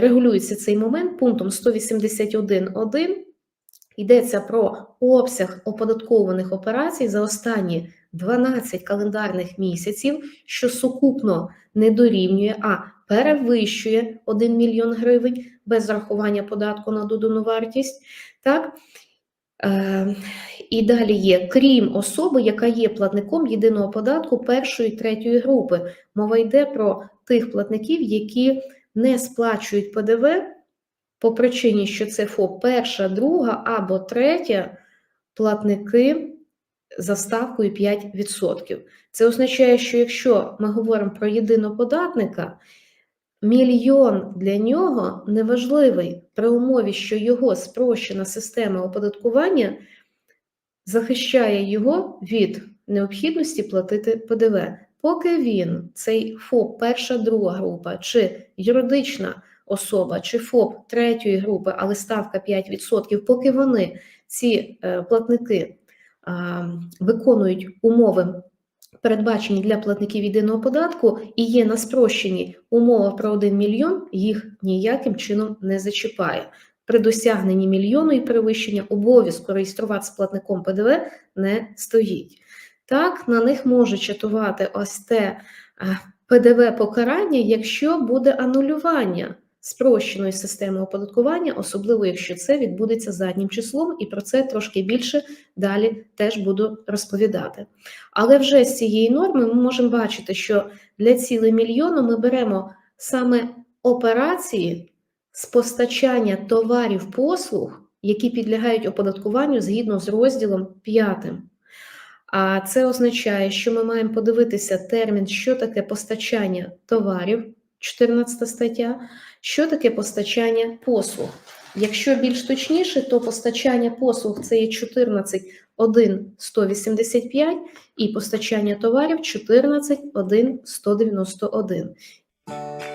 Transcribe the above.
регулюється цей момент пунктом 181.1. Йдеться про обсяг оподаткованих операцій за останні 12 календарних місяців, що сукупно не дорівнює, а перевищує 1 мільйон гривень без зарахування податку на додану вартість. Так? Е, і далі є, крім особи, яка є платником єдиного податку першої третьої групи. Мова йде про тих платників, які не сплачують ПДВ по причині, що це ФОП перша, друга або третя платники за ставкою 5%. Це означає, що якщо ми говоримо про єдиноподатника, мільйон для нього неважливий при умові, що його спрощена система оподаткування захищає його від необхідності платити ПДВ. Поки він, цей ФОП, перша, друга група, чи юридична особа, чи ФОП третьої групи, але ставка 5%, поки вони, ці е, платники, виконують умови, передбачені для платників єдиного податку, і є на спрощенні умова про 1 мільйон, їх ніяким чином не зачіпає. При досягненні мільйону і перевищення обов'язку реєструватися платником ПДВ не стоїть. Так, на них може чатувати ось те е, ПДВ покарання, якщо буде анулювання спрощеної системи оподаткування, особливо якщо це відбудеться заднім числом, і про це трошки більше далі теж буду розповідати. Але вже з цієї норми ми можемо бачити, що для ціле мільйону ми беремо саме операції з постачання товарів послуг, які підлягають оподаткуванню згідно з розділом 5. А це означає, що ми маємо подивитися термін, що таке постачання товарів, 14 стаття, що таке постачання послуг. Якщо більш точніше, то постачання послуг це є 14.1.185 і постачання товарів 14.1.191.